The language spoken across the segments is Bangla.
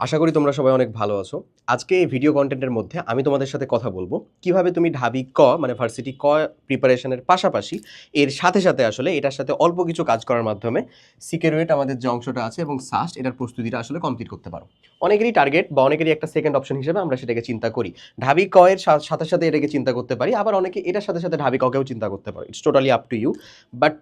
আশা করি তোমরা সবাই অনেক ভালো আছো। আজকে এই ভিডিও কন্টেন্টের মধ্যে আমি তোমাদের সাথে কথা বলব। কীভাবে তুমি ঢাবি ক মানে ভার্সিটি ক প্রিপারেশনের পাশাপাশি এর সাথে সাথে আসলে এটার সাথে অল্প কিছু কাজ করার মাধ্যমে সিকিউরিট আমাদের যে অংশটা আছে এবং সাস্ট এটার প্রস্তুতিটা আসলে কমপ্লিট করতে পারো। অনেকেরই টার্গেট বা অনেকেরই একটা সেকেন্ড অপশন হিসেবে আমরা সেটাকে চিন্তা করি। ঢাবি ক এর সাথে সাথে এটাকে চিন্তা করতে পারি, আবার অনেকে এটার সাথে সাথে ঢাবি ককেও চিন্তা করতে পারো। It's totally up to you but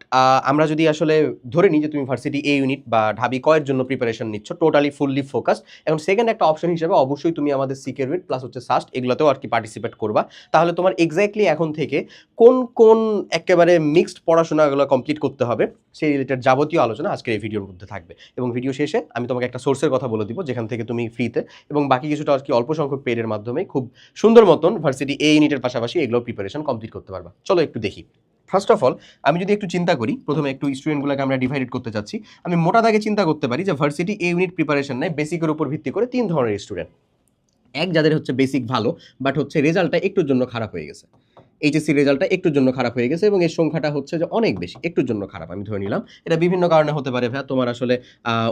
আমরা যদি আসলে ধরে নিই যে তুমি ভার্সিটি এ ইউনিট বা ঢাবি ক এর জন্য প্রিপারেশন নিচ্ছ টোটালি ফুললি ফোকাস এখন সেকেন্ড একটা অপশন হিসেবে অবশ্যই তুমি আমাদের সিকিউরিট প্লাস হচ্ছে সাস্ট এগুলোতেও আর কি পার্টিসিপেট করবা। তাহলে তোমার এক্স্যাক্টলি এখন থেকে কোন কোন একেবারে মিক্সড পড়াশোনাগুলো কমপ্লিট করতে হবে সেই রিলেটেড যাবতীয় আলোচনা আজকের এই ভিডিওর মধ্যে থাকবে। এবং ভিডিও শেষে আমি তোমাকে একটা সোর্সের কথা বলে দিব যেখান থেকে তুমি ফ্রিতে এবং বাকি কিছুটা আর কি অল্প সংখ্যক পেডের মাধ্যমে খুব সুন্দর মতন ভার্সিটি এ ইউনিটের পাশাপাশি এগুলো প্রিপারেশন কমপ্লিট করতে পারবা। চলো একটু দেখি। ফার্স্ট অফ অল আমি যদি একটু চিন্তা করি, প্রথমে একটু স্টুডেন্টগুলোকে আমরা ডিভাইডেড করতে চাচ্ছি, আমি মোটা দাগে চিন্তা করতে পারি যে ভার্সিটি এ ইউনিট প্রিপারেশন নেয় বেসিকের উপর ভিত্তি করে তিন ধরনের স্টুডেন্ট এক যাদের হচ্ছে বেসিক ভালো বাট হচ্ছে রেজাল্টটা একটুর জন্য খারাপ হয়ে গেছে। এইচএসসি রেজাল্টটা একটুর জন্য খারাপ হয়ে গেছে এবং এর সংখ্যাটা হচ্ছে যে অনেক বেশি, একটুর জন্য খারাপ, আমি ধরে নিলাম। এটা বিভিন্ন কারণে হতে পারে ভাইয়া, তোমার আসলে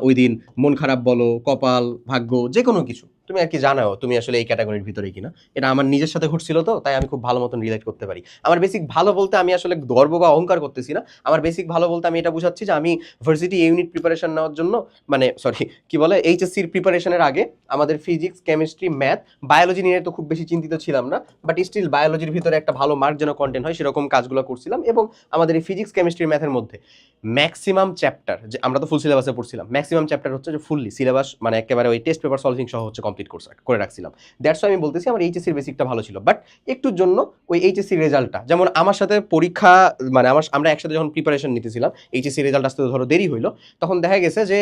ওই দিন মন খারাপ বলো, কপাল, ভাগ্য যে কোনো কিছু। তুমি আর কি জানাও তুমি আসলে এই ক্যাটাগরির ভিতরে কিনা। এটা আমার নিজের সাথে ঘটছিল তো, তাই আমি খুব ভালো মতন রিলেট করতে পারি। আমার বেসিক ভালো বলতে আমি আসলে গর্ব বা অহংকার করতেছি না। আমার বেসিক ভালো বলতে আমি এটা বুঝাচ্ছি যে আমি ভার্সিটি ইউনিট প্রিপারেশন নেওয়ার জন্য মানে সরি কি বলে এইচএসসির প্রিপারেশনের আগে আমাদের ফিজিক্স কেমিস্ট্রি ম্যাথ বায়োলজি নিয়ে তো খুব বেশি চিন্তিত ছিলাম না বাট স্টিল বায়োলজির ভিতরে একটা ভালো মার্ক যেন কন্টেন্ট হয়, সেরকম কাজগুলো করছিলাম এবং আমাদের এই ফিজিক্স কেমিস্ট্রি ম্যাথের মধ্যে ম্যাক্সিমাম চ্যাপ্টার যে আমরা তো ফুল সিলেবাসে পড়ছিলাম ম্যাক্সিমাম চ্যাপ্টার হচ্ছে যে ফুললি সিলেবাস মানে একেবারে ওই টেস্ট পেপার সলভিং সহ হচ্ছে কমপ্লিট করে রাখছিলাম। দ্যাটস আমি বলতেছি আমার এইচএসির বেসিকটা ভালো ছিল। বাট একটুর জন্য ওই এইচএসসি রেজাল্টটা যেমন আমার সাথে পরীক্ষা মানে আমার আমরা একসাথে যখন প্রিপারেশন নিতেছিলাম এইচএসসি রেজাল্ট আসতে ধরো দেরি হইল, তখন দেখা গেছে যে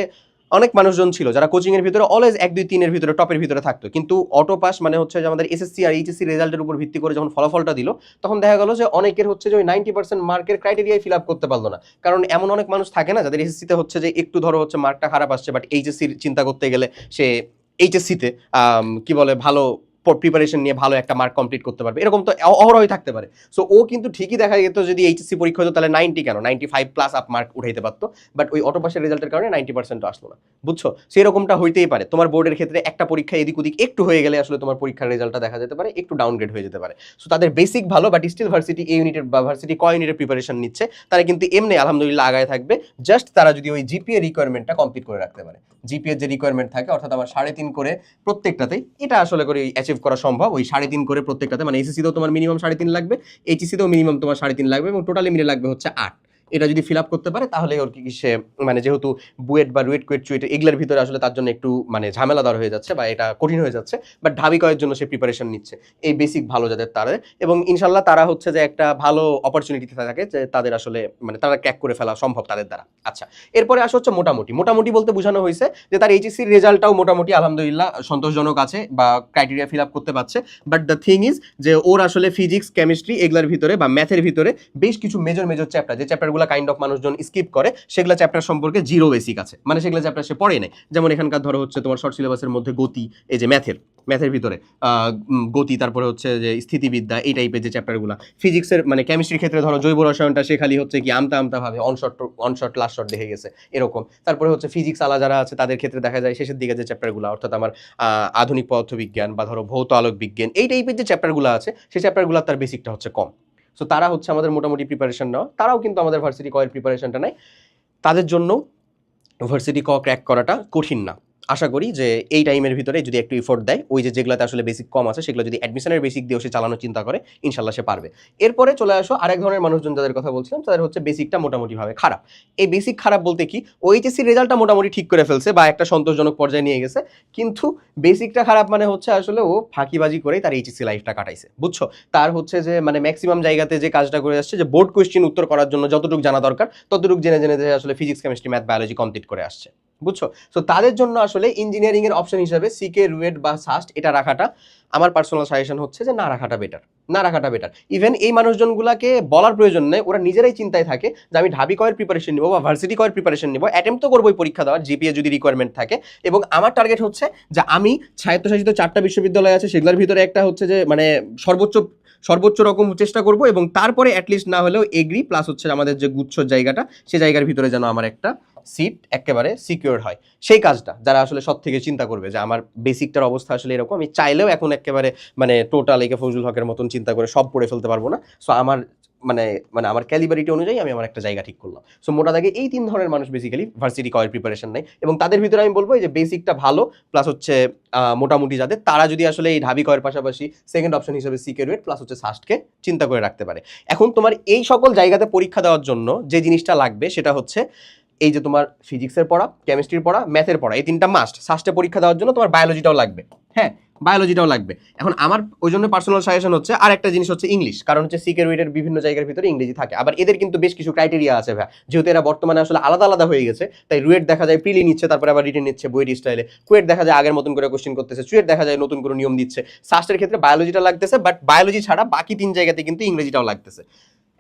অনেক মানুষজন ছিল যারা কোচিং এর ভিতরে অলওয়েজ এক, দুই, তিনের ভিতরে টপের ভিতরে থাকতো। কিন্তু অটো পাস মানে হচ্ছে যে আমাদের এসএসসি আর এইচএসসি রেজাল্টের উপর ভিত্তি করে যখন ফলাফলটা দিল, তখন দেখা গেল যে অনেকের হচ্ছে যে ওই নাইনটি পার্সেন্ট মার্কের ক্রাইটেরিয়াই ফিল আপ করতে পারল না। কারণ এমন অনেক মানুষ থাকে না যাদের এসএসসিতে হচ্ছে যে একটু ধরো হচ্ছে মার্কটা খারাপ আসছে বাট এইচএসসির চিন্তা করতে গেলে সে এইচএসসিতে কি বলে ভালো প্রিপারেশন নিয়ে ভালো একটা মার্ক কমপ্লিট করতে পারবে। এরকম তো অহরহই থাকতে পারে। সো ও কিন্তু ঠিকই দেখা যেত যদি এইচএসসি পরীক্ষা হতো, তাহলে নাইনটি কেন? Ninety five plus up mark উঠাইতে পারতো। বাট ওই অটো পাসের রেজাল্টের কারণে নাইনটি পার্সেন্ট আসলো না। বুঝছ? সেরকমটা হইতেই পারে। তোমার বোর্ডের ক্ষেত্রে একটা পরীক্ষা এদিক ওদিক একটু হয়ে গেলে আসলে তোমার পরীক্ষার রেজাল্টটা দেখা যেতে পারে, একটু ডাউনগ্রেড হয়ে যেতে পারে। সো তাদের বেসিক ভালো বাট স্টিল ভার্সিটি এ ইউনিটের বা ভার্সিটি ক ইউনিটের প্রিপারেশন নিচ্ছে। তারা কিন্তু এমনি আলহামদুলিল্লাহ আগায় থাকবে। জাস্ট তারা যদি ওই জিপিএ রিকোয়ারমেন্টটা কমপ্লিট করে রাখতে পারে। জিপিএ যে রিকোয়ারমেন্ট থাকে, অর্থাৎ আমার সাড়ে তিন করে প্রত্যেকটাতেই, এটা আসলে করে অ্যাচিভ করা সম্ভব। ওই সাড়ে তিন করে প্রত্যেকটাতে মানে এসএসসিতেও তোমার মিনিমাম সাড়ে তিন লাগবে এইচএসিতেও মিনিমাম তোমার সাড়ে তিন লাগবে এবং টোটালি মিলে লাগবে হচ্ছে আট। এটা যদি ফিল আপ করতে পারে, তাহলে ওর কি সে মানে যেহেতু বুয়েট বা রুয়েট কুয়েট চুয়েট এগুলোর ভিতরে আসলে তার জন্য একটু মানে ঝামেলাদার হয়ে যাচ্ছে বা এটা কঠিন হয়ে যাচ্ছে। বাট ঢাবি কয়ের জন্য সে প্রিপারেশন নিচ্ছে। এই বেসিক ভালো যাদের তারা এবং ইনশাল্লাহ তারা হচ্ছে যে একটা ভালো অপরচুনিটিতে থাকে যে তাদের আসলে মানে তারা ক্যাক করে ফেলা সম্ভব তাদের দ্বারা। আচ্ছা এরপরে আসা হচ্ছে মোটামুটি। মোটামুটি বলতে বোঝানো হয়েছে যে তার এইচএসসির রেজাল্টটাও মোটামুটি আলহামদুলিল্লাহ সন্তোষজনক আছে বা ক্রাইটেরিয়া ফিল আপ করতে পারছে। বাট দ্য থিং ইজ যে ওর আসলে ফিজিক্স কেমিস্ট্রি এগুলোর ভিতরে বা ম্যাথের ভিতরে বেশ কিছু মেজর মেজর চ্যাপ্টার যে চ্যাপ্টারগুলো কাইন্ড অফ মানুষজন স্কিপ করে, সেগুলো চ্যাপ্টার সম্পর্কে জিরো বেসিক আছে। মানে সেগুলো চ্যাপ্টার সে পড়ে নেই। যেমন এখানকার ধরো হচ্ছে তোমার শর্ট সিলেবাসের মধ্যে গতি, এই যে ম্যাথের ম্যাথের ভিতরে গতি, তারপরে হচ্ছে যে স্থিতিবিদ্যা, এই টাইপের যে চ্যাপ্টারগুলো ফিজিক্সের মানে কেমিস্ট্রির ক্ষেত্রে ধরো জৈব রসায়নটা সে খালি হচ্ছে কি আমতা আমতা ভাবে অনশট অনশট লাস্ট শট দেখে গেছে, এরকম। তারপরে হচ্ছে ফিজিক্স আলা যারা আছে, তাদের ক্ষেত্রে দেখা যায় শেষের দিকে যে চ্যাপ্টারগুলো অর্থাৎ আমার আধুনিক পদার্থবিজ্ঞান বা ধরো ভৌত আলোক বিজ্ঞান, এই টাইপের যে চ্যাপ্টারগুলো আছে সেই চ্যাপ্টারগুলো তার বেসিকটা হচ্ছে কম। সো তারা হচ্ছে আমাদের মোটামুটি প্রিপারেশন নেওয়া। তারাও কিন্তু আমাদের ভার্সিটি কয়ের প্রিপারেশনটা নেয়। তাদের জন্য ভার্সিটি ক ক্র্যাক করাটা কঠিন না। আশা করি যে এই টাইমের ভিতরে যদি একটু ইফোর্ট দেয়, ওই যে যেগুলোতে আসলে বেসিক কম আছে, সেগুলো যদি অ্যাডমিশনের বেসিক দিয়েও সে চালানোর চিন্তা করে, ইনশাল্লাহ সে পারবে। এরপরে চলে আসো আরেক ধরনের মানুষজন যাদের কথা বলছিলাম, তাদের হচ্ছে বেসিকটা মোটামুটিভাবে খারাপ। এই বেসিক খারাপ বলতে কি ওইচএসসি রেজাল্টটা মোটামুটি ঠিক করে ফেলছে বা একটা সন্তোষজনক পর্যায়ে নিয়ে গেছে, কিন্তু বেসিকটা খারাপ মানে হচ্ছে আসলে ও ফাঁকিবাজি করেই তার এইচএসসি লাইফটা কাটাইছে, বুঝছ? তার হচ্ছে যে মানে ম্যাক্সিমাম জায়গাতে যে কাজটা করে আসছে, যে বোর্ড কোয়েশ্চেন উত্তর করার জন্য যতটুকু জানা দরকার, ততটুকু জেনে জেনে আসলে physics chemistry math biology complete করে আসছে। বুঝছ? সো তাদের জন্য আসলে ইঞ্জিনিয়ারিং এর অপশন হিসেবে সিকে রুয়েট বা সাস্ট এটা রাখাটা আমার পার্সোনাল সাজেশন হচ্ছে যে না রাখাটা বেটার না রাখাটা বেটার ইভেন এই মানুষজনগুলাকে বলার প্রয়োজন নেই, ওরা নিজেরাই চিন্তায় থাকে যে আমি ঢাবি কয়ের প্রিপারেশন নিবো বা ভার্সিটি কয়ের প্রিপারেশন নিবো অ্যাটেম্প তো করবোই পরীক্ষা দেওয়ার জিপিএ যদি রিকোয়ারমেন্ট থাকে। এবং আমার টার্গেট হচ্ছে যে আমি স্বায়ত্তশাসিত চারটা বিশ্ববিদ্যালয় আছে, সেগুলোর ভিতরে একটা হচ্ছে যে মানে সর্বোচ্চ সর্বোচ্চ রকম চেষ্টা করব এবং তারপরে অ্যাটলিস্ট না হলেও এগ্রি প্লাস হচ্ছে আমাদের যে গুচ্ছ জায়গাটা, সে জায়গার ভিতরে যেন আমার একটা সিট একেবারে সিকিউর হয়। সেই কাজটা যারা আসলে সব থেকে চিন্তা করবে যে আমার বেসিকটার অবস্থা আসলে এরকম, আমি চাইলেও এখন একেবারে মানে টোটাল একে ফজলুল হকের মতন চিন্তা করে সব পড়ে ফেলতে পারব না। সো আমার মানে মানে আমার ক্যালিবারিটি অনুযায়ী আমি আমার একটা জায়গা ঠিক করলাম। সো মোটা দাগে এই তিন ধরনের মানুষ বেসিক্যালি ভার্সিটি কয়ের প্রিপারেশন নেই এবং তাদের ভিতরে আমি বলব যে বেসিকটা ভালো প্লাস হচ্ছে মোটামুটি যাদের, তারা যদি আসলে এই ঢাবি কয়ের পাশাপাশি সেকেন্ড অপশন হিসেবে সিকিউরিট প্লাস হচ্ছে সাস্টকে চিন্তা করে রাখতে পারে। এখন তোমার এই সকল জায়গাতে পরীক্ষা দেওয়ার জন্য যে জিনিসটা লাগবে সেটা হচ্ছে এই যে তোমার ফিজিক্সের পড়া কেমিস্ট্রির পড়া ম্যাথের পড়া, এই তিনটা মাস্ট সাস্টে পরীক্ষা দেওয়ার জন্য তোমার বায়োলজিটাও লাগবে। হ্যাঁ? বায়োলজিটাও লাগবে। এখন আমার ওই জন্য পার্সোনাল সাজেশন হচ্ছে আর একটা জিনিস হচ্ছে ইংলিশ কারণ হচ্ছে সিকিউরিটির বিভিন্ন জায়গার ভিতরে ইংরেজি থাকে। আবার এদের কিন্তু বেশ কিছু ক্রাইটেরিয়া আছে ভাই। যেহেতু এরা বর্তমানে আসলে আলাদা আলাদা হয়ে গেছে, তাই রুয়েট দেখা যায় প্রিলি নিচ্ছে, তারপরে আবার রিটেন নিচ্ছে বইয়ের স্টাইলে কুয়েট দেখা যায়, আগের মতন করে কোশ্চেন করতেছে চুয়েট দেখা যায়, নতুন করে নিয়ম দিচ্ছে। সাস্টের ক্ষেত্রে বায়োলজিটা লাগতেছে বাট বায়োলজি ছাড়া বাকি তিন জায়গাতে কিন্তু ইংরেজিটাও লাগতেছে।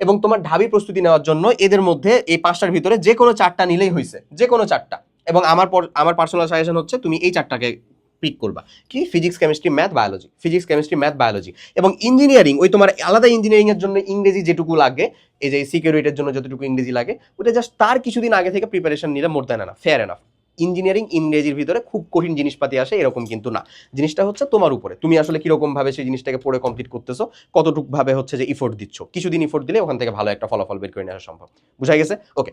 এবং তোমার ঢাবি প্রস্তুতি নেওয়ার জন্য এদের মধ্যে এই পাঁচটার ভিতরে যে কোনো চারটা নিলেই হয়েছে যে কোনো চারটা। এবং আমার আমার পার্সোনাল সাজেশন হচ্ছে, তুমি এই চারটাকে পিক করবা। কি? Physics chemistry math biology physics chemistry math biology এবং ইঞ্জিনিয়ারিং ওই তোমার আলাদা ইঞ্জিনিয়ারিং এর জন্য ইংরেজি যেটুকু লাগে, এই যে সিকিউরিটির জন্য যতটুকু ইংরেজি লাগে, ওটা জাস্ট তার কিছুদিন আগে থেকে প্রিপারেশন নিলে মোর দেন না। ফেয়ার এনাফ ইঞ্জিনিয়ারিং ইংরেজির ভিতরে খুব কঠিন জিনিসপাতি আসে, এরকম কিন্তু না। জিনিসটা হচ্ছে তোমার উপরে। তুমি আসলে কীরকম ভাবে সেই জিনিসটাকে পড়ে কমপ্লিট করতেছো কতটুকু ভাবে হচ্ছে যে ইফোর্ট দিচ্ছ। কিছুদিন ইফোর্ট দিলে ওখান থেকে ভালো একটা ফলাফল বের করে নেওয়া সম্ভব। বুঝাই গেছে? ওকে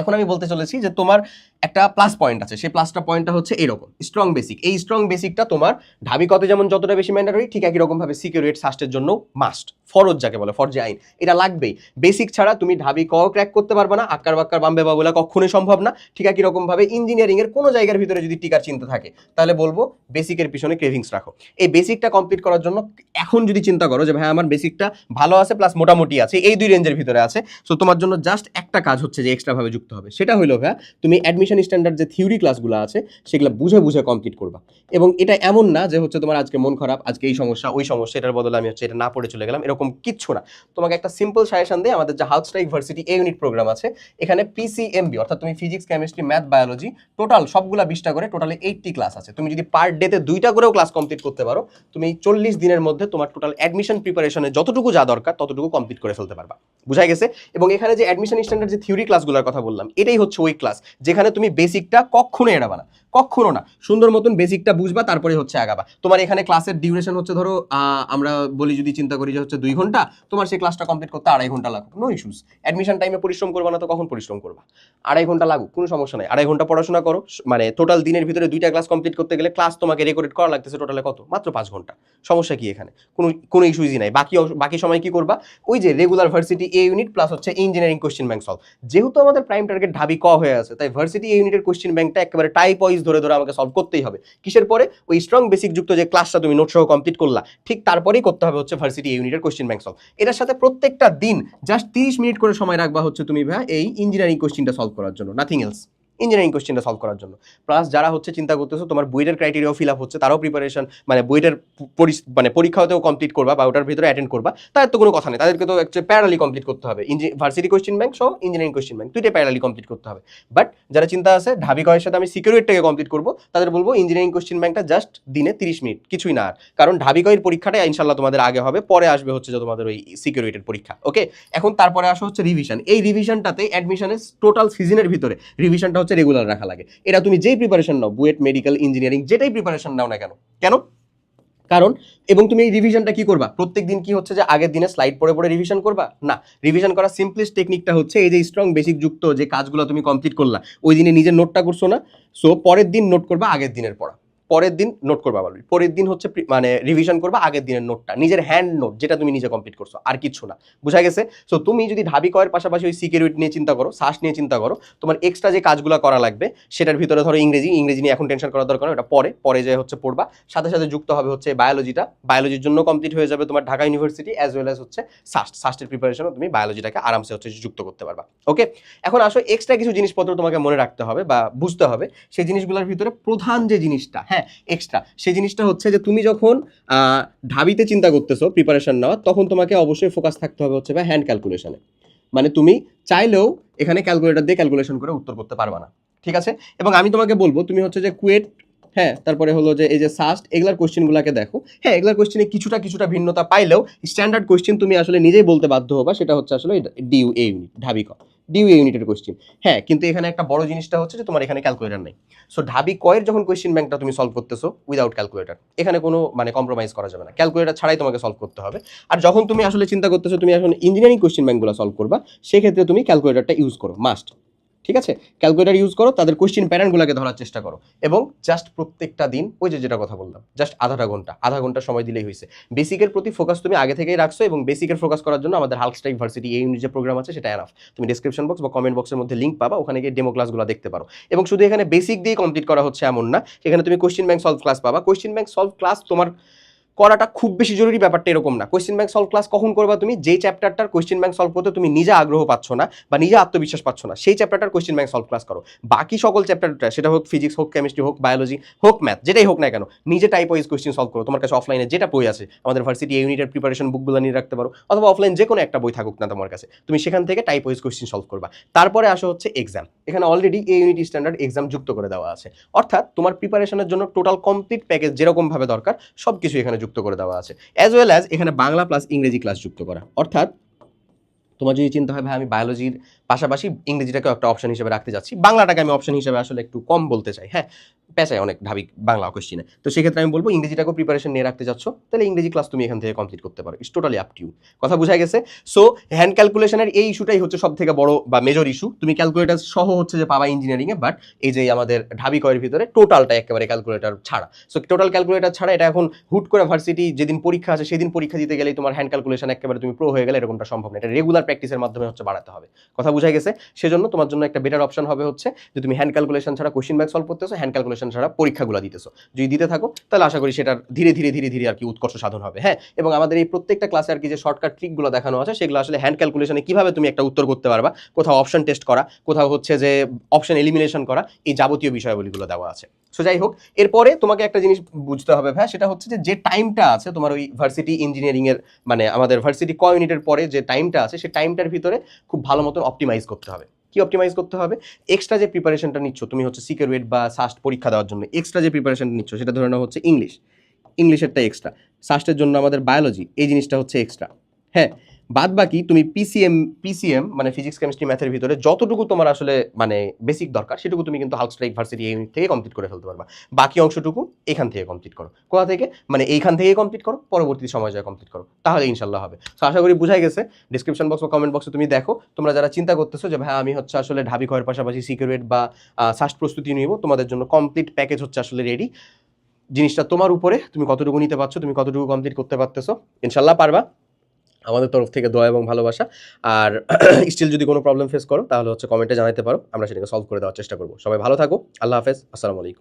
এখন আমি বলতে চলেছি যে তোমার একটা প্লাস পয়েন্ট আছে। সেই প্লাসটা পয়েন্টটা হচ্ছে এরকম স্ট্রং বেসিক এই স্ট্রং বেসিকটা তোমার ঢাবি কত যেমন যতটা বেশি ম্যান্ডাটরি ঠিক একই রকম ভাবে সিকিউরিট সাস্টের জন্য মাস্ট ফরজ যাকে বলে, ফরজে আইন। এটা লাগবেই। বেসিক ছাড়া তুমি ঢাবি ক ক্র্যাক করতে পারবে না, আক্কার বাক্কার বাম্বে বাবুলা কখনোই সম্ভব না। ঠিক একই রকম ভাবে ইঞ্জিনিয়ারিং এর কোনো জায়গার ভিতরে যদি টিকার চিন্তা থাকে, তাহলে বলব বেসিকের পিছনে ক্রেভিংস রাখো। এই বেসিকটা কমপ্লিট করার জন্য এখন যদি চিন্তা করো যে, ভাই, আমার বেসিকটা ভালো আছে প্লাস মোটামুটি আছে, এই দুই রেঞ্জের ভিতরে আছে। সো তোমার জন্য জাস্ট একটা কাজ হচ্ছে যে এক্সট্রা ভাবে যুক্ত হবে। সেটা হলো ভাইয়া তুমি অ্যাডমিশন স্ট্যান্ডার্ড যে থিওরি ক্লাসগুলো আছে, সেগুলো বুঝে বুঝে কমপ্লিট করবা। এবং এটা এমন না যে হচ্ছে তোমার আজকে মন খারাপ, আজকে এই সমস্যা, ওই সমস্যা, এটার বদলে আমি হচ্ছে এটা না পড়ে চলে গেলাম, এরকম কিচ্ছু না। তোমাকে একটা সিম্পল সাজেশন দিয়ে আমাদের যে house strike varsity A unit program আছে, এখানে পিসিএমবি অর্থাৎ তুমি physics chemistry math biology total সবগুলা বিশটা করে টোটালি এইটটি ক্লাস আছে। তুমি যদি পার ডেতে দুইটা করেও ক্লাস কমপ্লিট করতে পারো, তুমি চল্লিশ দিনের মধ্যে তোমার টোটাল অ্যাডমিশন প্রিপারেশনে যতটুকু যা দরকার, ততটুকু কমপ্লিট করে ফেলতে পারবা। বুঝাই গেছে? এবং এখানে যে অ্যাডমিশন স্ট্যান্ডার্ড যে থিওরি ক্লাসগুলোর কথা বললাম এটাই হচ্ছে ওই ক্লাস যেখানে তুমি বেসিকটা কখনো এড়াবা না। কখনো না। সুন্দর মতন বেসিকটা বুঝবা, তারপরে হচ্ছে আগাবা। তোমার এখানে ক্লাসের ডিউরেশন হচ্ছে ধরো আমরা বলি যদি চিন্তা করি যে হচ্ছে দুই ঘণ্টা, তোমার সেই ক্লাসটা কমপ্লিট করতে আড়াই ঘণ্টা লাগুক নো ইস্যুস অ্যাডমিশন টাইমে পরিশ্রম করবা না তো কখন পরিশ্রম করবা? আড়াই ঘণ্টা লাগুক, কোনো সমস্যা নাই। আড়াই ঘণ্টা পড়াশোনা করো মানে টোটাল দিনের ভিতরে দুইটা ক্লাস কমপ্লিট করতে গেলে ক্লাস তোমাকে রেকর্ড করা লাগতেছে টোটালে কত? মাত্র পাঁচ ঘণ্টা। সমস্যা কি এখানে? কোনো কোনো ইস্যুই নাই। বাকি বাকি সময় কি করবা? ওই যে regular varsity A unit plus হচ্ছে ইঞ্জিনিয়ারিং কোশ্চেন ব্যাংক সলভ যেহেতু আমাদের প্রাইম টার্গেট ঢাবি ক হয়ে আছে, তাই ভার্সিটি এ ইউনিটের কোশ্চেন ব্যাংকটা একেবারে টাইপ ওয়াইজ ধরে ধরে আমাকে সলভ করতেই হবে। কিসের পরে? ওই স্ট্রং বেসিক যুক্ত যে ক্লাসটা তুমি নোট সহ কমপ্লিট করলা, ঠিক তারপরেই করতে হবে হচ্ছে ভার্সিটি ইউনিটের কোশ্চেন ব্যাংক সলভ এটার সাথে প্রত্যেকটা দিন জাস্ট তিরিশ মিনিট করে সময় রাখবা হচ্ছে তুমি ভাই এই ইঞ্জিনিয়ারিং কোশ্চেনটা সলভ করার জন্য নাথিং এলস ইঞ্জিনিয়ারিং কোশ্চেনটা সলভ করার জন্য। প্লাস যারা হচ্ছে চিন্তা করতেছো, তোমার বইয়ের ক্রাইটেরিয়াও ফিল আপ হচ্ছে, তারাও প্রিপারেশন মানে বইটার পরি- মানে পরীক্ষাতেও কমপ্লিট করবা বা ওটার ভিতরে অ্যাটেন্ড করবা, তাদের তো কোনো কথা নেই। তাদেরকে তো একচুয়ালি প্যারালি কমপ্লিট করতে হবে। ভার্সিটি কোশ্চেন ব্যাংক সহ ইঞ্জিনিয়ারিং কোশ্চেন ব্যাংক দুইটাই প্যারালি কমপ্লিট করতে হবে। বাট যারা চিন্তা আছে, ঢাবি কয়ের সাথে আমি সিকিউরিটিটাকে কমপ্লিট করব, তাদের বলব ইঞ্জিনিয়ারিং কোশ্চেন ব্যাংকটা জাস্ট দিনে তিরিশ মিনিট, কিছুই না আর। কারণ ঢাবি কয়ের পরীক্ষাটা ইনশাল্লাহ তোমাদের আগে হবে, পরে আসবে হচ্ছে যে তোমাদের ওই সিকিউরিটির পরীক্ষা ওকে এখন তারপরে আসা হচ্ছে রিভিশন এই রিভিশনটাতে অ্যাডমিশনের টোটাল সিজনের ভিতরে রিভিশনটা হচ্ছে রেগুলার রাখা লাগে। এটা তুমি যেই প্রিপারেশন নাও, বুয়েট মেডিকেল ইঞ্জিনিয়ারিং যেটাই প্রিপারেশন নাও না কেন? কেন? কারণ, এবং তুমি এই রিভিশনটা কি করবা? প্রত্যেক দিন কি হচ্ছে যে আগের দিনে স্লাইড পড়ে পড়ে রিভিশন করবা? না রিভিশন করার সিম্পলেস্ট টেকনিকটা হচ্ছে এই যে স্ট্রং বেসিক যুক্ত যে কাজগুলো তুমি কমপ্লিট করলা, ওই দিনে নিজের নোটটা করছ না সো পরের দিন নোট করবা, আগের দিনের পড়া। পরের দিন নোট করবা বলবি। পরের দিন হচ্ছে মানে রিভিশন করবা, আগের দিনের নোটটা নিজের হ্যান্ড নোট যেটা তুমি নিজে কমপ্লিট করছ, আর কিছু না। বুঝা গেছে? সো তুমি যদি ঢাবি কয়ের পাশাপাশি ওই সিকিউরিটি নিয়ে চিন্তা করো শ্বাস নিয়ে চিন্তা করো, তোমার এক্সট্রা যে কাজগুলো করা লাগবে, সেটার ভিতরে ধরো ইংরেজি ইংরেজি নিয়ে এখন টেনশন করার দরকার ওটা পরে পরে যে হচ্ছে পড়বা। সাথে সাথে যুক্ত হবে হচ্ছে বায়োলজিটা বায়োলজির জন্য কমপ্লিট হয়ে যাবে তোমার Dhaka university as well as হচ্ছে সাস্ট সাস্টের প্রিপারেশনও তুমি বায়োলজিটাকে আরামসে হচ্ছে যুক্ত করতে পারবা। ওকে এখন আসো এক্সট্রা কিছু জিনিসপত্র তোমাকে মনে রাখতে হবে বা বুঝতে হবে। সেই জিনিসগুলোর ভিতরে প্রধান যে জিনিসটা হ্যাঁ এক্সট্রা সেই জিনিসটা হচ্ছে যে তুমি যখন ঢাবিতে চিন্তা করতেছো প্রিপারেশন নেওয়া তখন তোমাকে অবশ্যই ফোকাস থাকতে হবে হচ্ছে বা হ্যান্ড ক্যালকুলেশনে মানে তুমি চাইলেও এখানে ক্যালকুলেটর দিয়ে ক্যালকুলেশন করে উত্তর করতে পারবা না। ঠিক আছে? এবং আমি তোমাকে বলব, তুমি হচ্ছে যে কুয়েট হ্যাঁ তারপরে হলো যে এই যে সাস্ট, এগুলার কোশ্চেনগুলোকে দেখো। হ্যাঁ এগুলার কোশ্চেনে কিছুটা কিছুটা ভিন্নতা পাইলেও স্ট্যান্ডার্ড কোশ্চেন তুমি আসলে নিজেই বলতে বাধ্য হবা, সেটা হচ্ছে আসলে ডিউ এ ইউনিট ঢাবি ক। ডিউ ইউনিটের কোশ্চেন হ্যাঁ কিন্তু এখানে একটা বড় জিনিসটা হচ্ছে যে তোমার এখানে ক্যালকুলেটার নেই। সো ঢাবি কয়ের যখন কোয়েশ্চেন ব্যাংকটা তুমি সলভ করতেছো উইদাউট ক্যালকুলেটার এখানে কোনো মানে কম্প্রোমাইজ করা যাবে না। ক্যালকুলেটার ছাড়াই তোমাকে সলভ করতে হবে। আর যখন তুমি আসলে চিন্তা করতেছো তুমি এখন ইঞ্জিনিয়ারিং কোয়েশ্চেন ব্যাংকগুলো সলভ করবা, সেক্ষেত্রে তুমি ক্যালকুলেটারটা ইউজ করো। মাস্ট ঠিক আছে? ক্যালকুলেটার ইউজ করো, তাদের কোশ্চেন প্যাটার্নগুলোকে ধরার চেষ্টা করো। এবং জাস্ট প্রত্যেকটা দিন, ওই যে যেটা কথা বললাম জাস্ট আধাটা ঘণ্টা, আধা ঘণ্টা সময় দিলেই হয়েছে। বেসিকের প্রতি ফোকাস তুমি আগে থেকেই রাখছো এবং বেসিকের ফোকাস করার জন্য আমাদের হালস্টাইক ভার্সিটি এই যে প্রোগ্রাম আছে, সেটা এনাফ তুমি ডিসক্রিপশন বক্স বা কমেন্ট বক্সের মধ্যে লিঙ্ক পাবা, ওখানে গিয়ে ডেমো ক্লাসগুলো দেখতে পারো। এবং শুধু এখানে বেসিক দিয়ে কমপ্লিট করা হচ্ছে এমন না এখানে তুমি কোশ্চেন ব্যাংক সলভ ক্লাস পাবা। কোশ্চেন ব্যাংক সলভ ক্লাস তোমার করাটা খুব বেশি জরুরি ব্যাপারটা এরকম না। কোয়েশ্চেন ব্যাংক সলভ ক্লাস কখন করবা তুমি? যেই চ্যাপ্টারটার কোয়েশ্চেন ব্যাংক সলভ করতে তুমি নিজে আগ্রহ পাচ্ছ না বা নিজে আত্মবিশ্বাস পাচ্ছ না, সেই চ্যাপ্টারটার কোয়েশ্চেন ব্যাংক সলভ ক্লাস করো। বাকি সকল চ্যাপ্টারটা সেটা হোক ফিজিক্স হোক কেমিস্ট্রি হোক বায়োলজি হোক ম্যাথ যেটাই হোক না কেন, নিজে টাইপ ওয়াইজ কোয়েশ্চেন সলভ করো। তোমার কাছে অফলাইনে যেটা বই আছে, আমাদের ভার্সিটি ইউনিটের প্রিপারেশন বুকগুলো নিয়ে রাখতে পারো, অথবা অফলাইন যে কোনো একটা বই থাকুক না তোমার কাছে, তুমি সেখান থেকে টাইপ ওয়াইজ কোয়েশ্চেন সলভ করবা। তারপরে আসা হচ্ছে এক্সাম এখানে অলরেডি এই ইউনিট স্ট্যান্ডার্ড এক্সাম যুক্ত করে দেওয়া আছে। অর্থাৎ তোমার প্রিপারেশনের জন্য টোটাল কমপ্লিট প্যাকেজ যেরকমভাবে দরকার সব কিছু এখানে যুক্ত করে দেওয়া আছে। অ্যাজ ওয়েল অ্যাজ এখানে বাংলা প্লাস ইংরেজি ক্লাস যুক্ত করা। অর্থাৎ তোমার যদি চিন্তা হয়, ভাই, আমি বায়োলজির পাশাপাশি ইংরেজিটাকে একটা অপশন হিসেবে রাখতে যাচ্ছি। বাংলাটাকে আমি অপশন হিসেবে আসলে একটু কম বলতে চাই। হ্যাঁ পেশায় অনেক ঢাবি বাংলা কোশ্চিনে তো সেক্ষেত্রে আমি বলব, ইংরেজিটাকেও প্রিপারেশন নিয়ে রাখতে যাচ্ছ, তাহলে ইংরেজি ক্লাস তুমি এখান থেকে কমপ্লিট করতে পারো। ইটস টোটালি আপ টু কথা বোঝা গেছে? সো হ্যান্ড ক্যালকুলেশনের এই ইস্যুটাই হচ্ছে সব থেকে বড় বা মেজর ইস্যু তুমি ক্যালকুলেটার সহ হচ্ছে যে পাবা ইঞ্জিনিয়ারিংয়ে বাট এই যে আমাদের ঢাবি কয়ের ভিতরে টোটালটা একেবারে ক্যালকুলেটার ছাড়া। সো টোটাল ক্যালকুলেটার ছাড়া এটা এখন হুট করে ভার্সিটি যেদিন পরীক্ষা আছে সেদিন পরীক্ষা দিতে গেলেই তোমার হ্যান্ড ক্যালকুলেশন একেবারে তুমি প্রো হয়ে গেলে, এরকমটা সম্ভব না। এটা রেগুলার প্র্যাকটিসের মাধ্যমে হচ্ছে বাড়াতে হবে। কথা বোঝা গেছে, সেজন্য তোমার জন্য একটা বেটার অপশন হবে হচ্ছে যে তুমি হ্যান্ড ক্যালকুলেশন ছাড়া কোশ্চিন ব্যাগ সলভ করতেছো হ্যান্ড ক্যালকুলেশন ছাড়া পরীক্ষাগুলো দিতেছো। যদি দিতে থাকো, তাহলে আশা করি সেটার ধীরে ধীরে ধীরে ধীরে আর কি উৎকর্ষ সাধন হবে হ্যাঁ? এবং আমাদের এই প্রত্যেকটা ক্লাসে আর কি যে শর্টকাট ট্রিকগুলো দেখানো আছে, সেগুলো আসলে হ্যান্ড ক্যালকুলেশনে কীভাবে তুমি একটা উত্তর করতে পারবা, কোথাও অপশন টেস্ট করা, কোথাও হচ্ছে যে অপশন এলিমিনেশন করা, এই যাবতীয় বিষয়গুলিগুলো দেওয়া আছে। সো যাই হোক, এরপরে তোমাকে একটা জিনিস বুঝতে হবে ভাই, সেটা হচ্ছে যে টাইমটা আছে তোমার ওই ভার্সিটি ইঞ্জিনিয়ারিং এর মানে আমাদের ভার্সিটি ক ইউনিটের পরে যে টাইমটা আছে সেই টাইমটার ভিতরে খুব ভালো মতন অপটিমাইজ করতে হবে। কি অপটিমাইজ করতে হবে? এক্সট্রা যে প্রিপারেশনটা নিচ্ছ, তুমি হচ্ছে সিকিউরিট বা সাস্ট পরীক্ষা দেওয়ার জন্য এক্সট্রা যে প্রিপারেশনটা নিচ্ছ, সেটা ধরে নেওয়া হচ্ছে ইংলিশ ইংলিশেরটা এক্সট্রা সাস্টের জন্য আমাদের বায়োলজি এই জিনিসটা হচ্ছে এক্সট্রা হ্যাঁ? বাদ বাকি তুমি পিসিএম পিসিএম মানে ফিজিক্স কেমিস্ট্রি ম্যাথের ভিতরে যতটুকু তোমার আসলে মানে বেসিক দরকার, সেটুকু তুমি কিন্তু হালস্ট্রাইক ভার্সিটি ইউনিট থেকে কমপ্লিট করে ফেলতে পারবা। বাকি অংশটুকু এখান থেকে কমপ্লিট করো। কোথা থেকে? মানে এইখান থেকে কমপ্লিট করো, পরবর্তী সময় যায় কমপ্লিট করো। তাহলে ইনশাল্লাহ হবে। তো আশা করি বুঝাই গেছে। ডিসক্রিপশন বক্স বা কমেন্ট বক্সে তুমি দেখো। তোমরা যারা চিন্তা করতেছো যে, ভাই, আমি হচ্ছে আসলে ঢাবি খয়ের পাশাপাশি সিকিউরিট বা সাস্ট প্রস্তুতি নিব, তোমাদের জন্য কমপ্লিট প্যাকেজ হচ্ছে আসলে রেডি জিনিসটা তোমার উপরে, তুমি কতটুকু নিতে পারছ, তুমি কতটুকু কমপ্লিট করতে পারতেছো ইনশাল্লাহ পারবা। আমাদের তরফ থেকে দোয়া এবং ভালোবাসা। আর স্টিল যদি কোনো প্রবলেম ফেস করো, তাহলে হচ্ছে কমেন্টে জানাতে পারো। আমরা সেটাকে সলভ করে দেওয়ার চেষ্টা করব। সবাই ভালো থাকো। আল্লাহ হাফেজ। আসসালামু আলাইকুম।